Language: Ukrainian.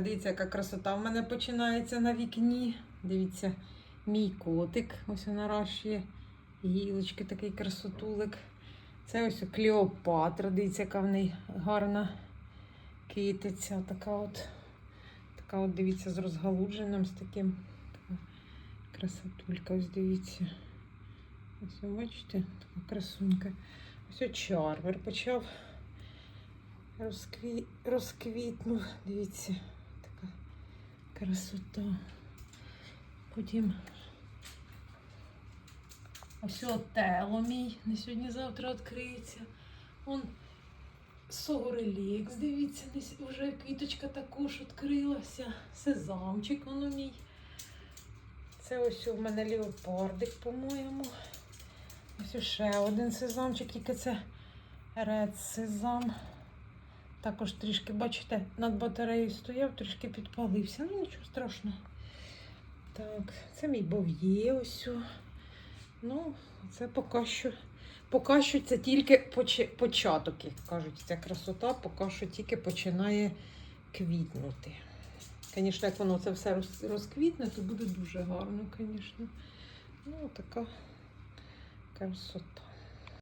Дивіться, яка красота в мене починається на вікні. Дивіться, мій котик ось наращує. Гілочки, такий красотулик. Це ось Клеопатра, дивіться, яка в неї гарна китиця. Така от, така от, дивіться, з розгалудженим, з таким. Красотулька, ось дивіться. Ось ви бачите, така красунька. Ось чарвер почав розкві... розквітнув. Дивіться, красота. Потім ось отело мій на сьогодні-завтра відкриється. Он Сорелікс, дивіться, вже квіточка також відкрилася. Сезамчик воно мій. Це ось у мене леопардик, по-моєму. Ось ще один сезамчик, тільки це ред сезам. Також трішки, бачите, над батареєю стояв, трішки підпалився. Ну нічого страшного. Так, це мій бов'є ось. Ну, це поки що. Поки що це тільки поч- початок, як кажуть, ця красота поки що тільки починає квітнути. Звісно, як воно це все розквітне, то буде дуже гарно, звісно. Ну, така красота.